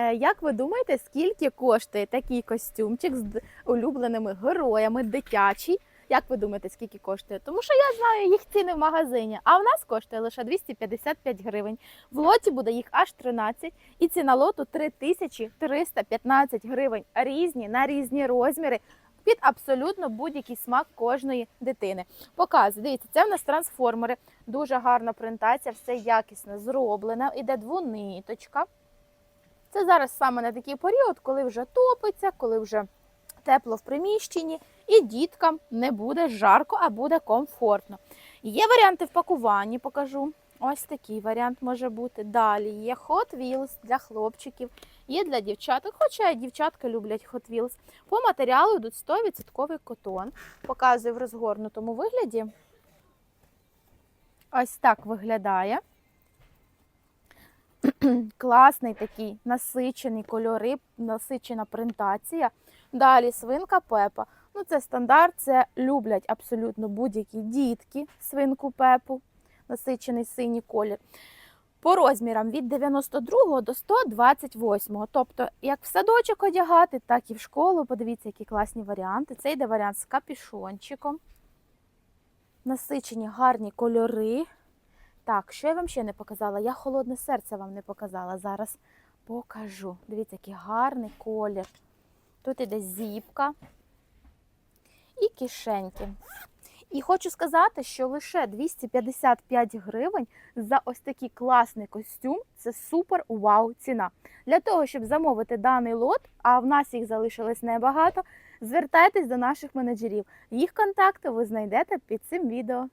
Е, Як ви думаєте, скільки коштує такий костюмчик з улюбленими героями, дитячий? Як ви думаєте, скільки коштує? Тому що я знаю їх ціни в магазині, а в нас коштує лише 255 гривень. В лоті буде їх аж 13, і ціна лоту 3315 гривень. Різні на різні розміри. Під абсолютно будь-який смак кожної дитини. Показую, дивіться, це в нас трансформери, дуже гарна презентація, все якісно зроблено. Іде двониточка. Це зараз саме на такий період, коли вже топиться, коли вже тепло в приміщенні, і діткам не буде жарко, а буде комфортно. Є варіанти в пакуванні, покажу. Ось такий варіант може бути. Далі є Hot Wheels для хлопчиків, є для дівчаток, хоча і дівчатка люблять Hot Wheels. По матеріалу йдуть 100% котон. Показую в розгорнутому вигляді. Ось так виглядає. Класний такий насичений кольори, насичена принтація. Далі свинка Пепа. Ну, це стандарт, це люблять абсолютно будь-які дітки свинку Пепу, насичений синій колір. По розмірам від 92 до 128. Тобто, як в садочок одягати, так і в школу. Подивіться, які класні варіанти. Це йде варіант з капішончиком. Насичені гарні кольори. Так, що я вам ще не показала? Я холодне серце вам не показала. Зараз покажу. Дивіться, який гарний колір. Тут іде зіпка і кишеньки. І хочу сказати, що лише 255 гривень за ось такий класний костюм це супер вау ціна. Для того, щоб замовити даний лот, а в нас їх залишилось небагато, звертайтесь до наших менеджерів. Їх контакти ви знайдете під цим відео.